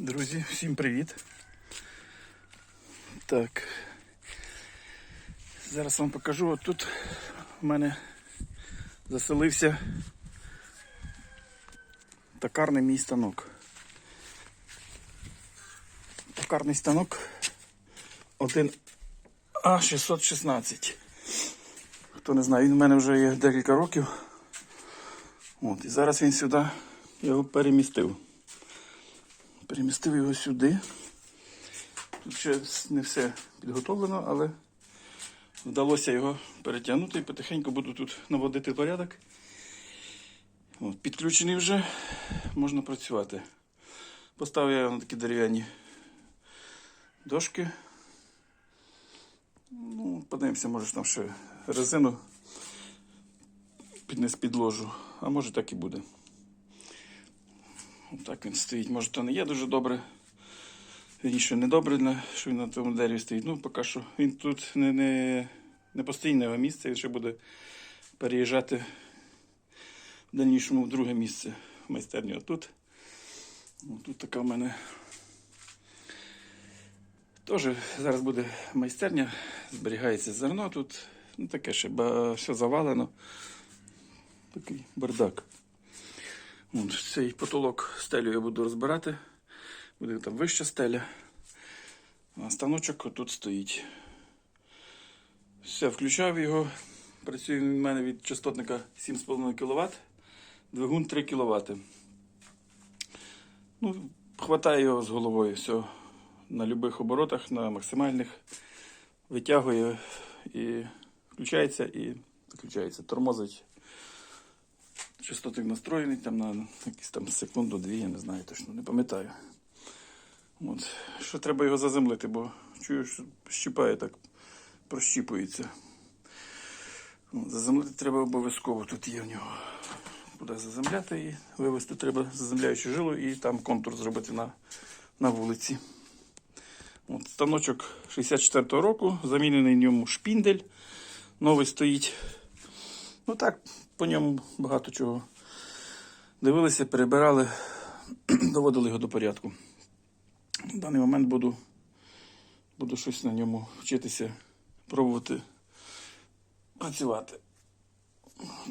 Друзі, всім привіт. Так. Зараз вам покажу. От тут в мене заселився токарний мій станок. Токарний станок 1 А616. Хто не знає, він в мене вже є декілька років. От, і зараз він сюди його перемістив. Перемістив його сюди. Тут ще не все підготовлено, але вдалося його перетягнути і потихеньку буду тут наводити порядок. От, підключений вже, можна працювати. Поставив я на такі дерев'яні дошки. Ну, подивимося, може там ще резину піднес підложу, а може так і буде. Так він стоїть. Може, то не є дуже добре. Вірніше, не добре, що він на тому дереві стоїть. Ну, поки що він тут не, не, не постійне місце, він ще буде переїжджати в дальнішому в друге місце в майстерню. А тут, ну, тут така в мене. Теж зараз буде майстерня, зберігається зерно тут. Ну, таке ще все завалено. Такий бардак. Цей потолок стелю я буду розбирати. Буде там вища стеля. А станочок тут стоїть. Все, включав його. Працює у мене від частотника 7,5 кВт. Двигун 3 кВт. Ну, хватає його з головою. Все. На будь-яких оборотах, на максимальних. Витягує і включається і виключається. Тормозить частотик настроєний там на якісь там секунду-дві, я не знаю точно, не пам'ятаю. От. Що треба його заземлити, бо чую, що щіпає так, прощіпується. Заземлити треба обов'язково. Тут є в нього. Куди заземляти і вивести треба заземляючу жилу і там контур зробити на, на вулиці. От, станочок 64-го року, замінений в ньому шпіндель. Новий стоїть. Ну так, по ньому багато чого. Дивилися, перебирали, доводили його до порядку. В даний момент буду, буду щось на ньому вчитися, пробувати працювати.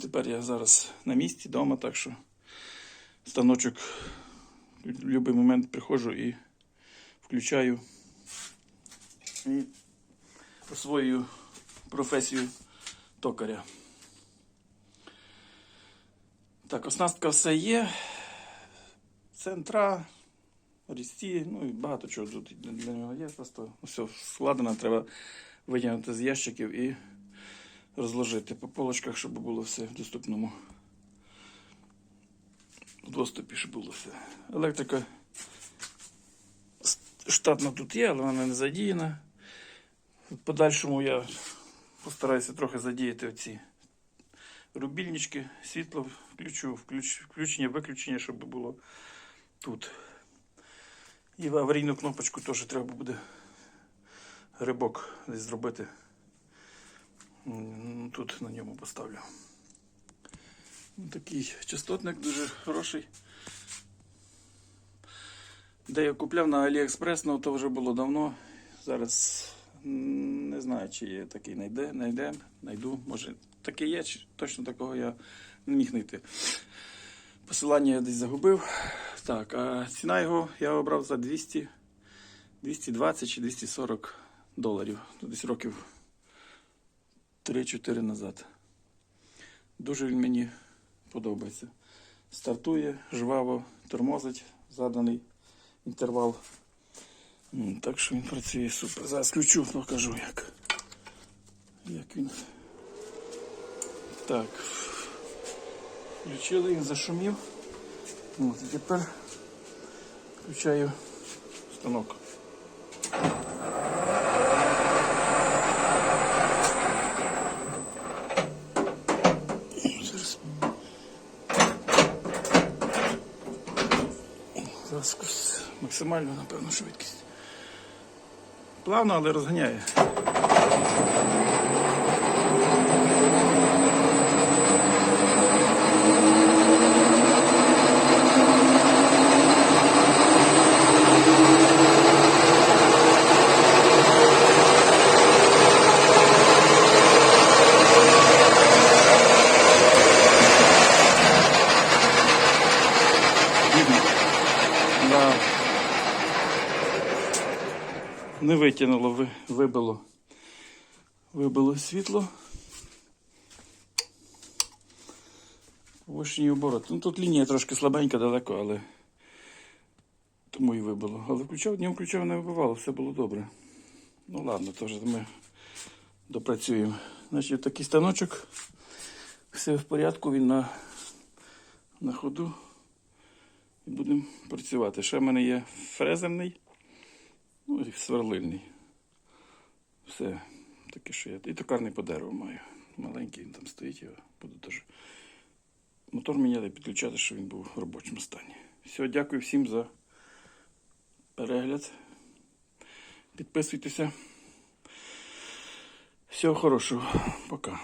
Тепер я зараз на місці вдома, так що станочок в будь-який момент приходжу і включаю і освоюю професію токаря. Так, оснастка все є. Центра, різці, ну і багато чого тут для- нього є. Просто все складено, треба витягнути з ящиків і розложити по полочках, щоб було все в доступному доступі, щоб було все. Електрика штатна тут є, але вона не задіяна. В подальшому я постараюся трохи задіяти оці рубільнички, світло включу, включ, включення, виключення, щоб було тут. І в аварійну кнопочку теж треба буде грибок десь зробити. Тут на ньому поставлю. Такий частотник дуже хороший. Де я купляв на AliExpress, ну то вже було давно. Зараз не знаю, чи є такий найде, найде, найду. Може такий є, чи точно такого я не міг знайти. Посилання я десь загубив. Так, а ціна його я обрав за 200, 220 чи 240 доларів. Десь років 3-4 назад. Дуже він мені подобається. Стартує, жваво, тормозить, заданий інтервал. М, Так що він працює супер. Зараз включу, покажу як. Як він. Так. Включили, він зашумів. От, і тепер включаю станок. Зараз. Зараз максимально, напевно, швидкість. Плавно, але розганяє. Wow. Не витягнуло, вибило. Вибило світло. Вишній оборот. Ну тут лінія трошки слабенька далеко, але тому і вибило. Але включав, днем включав, не вибивало, все було добре. Ну ладно, вже ми допрацюємо. Значить, такий станочок. Все в порядку, він на, на ходу. І будемо працювати. Ще в мене є фрезерний, ну і сверлильний. Все. Таке, що я. І токарний по дереву маю. Маленький він там стоїть, його буду теж. Мотор міняти, підключати, щоб він був в робочому стані. Все, дякую всім за перегляд. Підписуйтеся. Всього хорошого. Пока.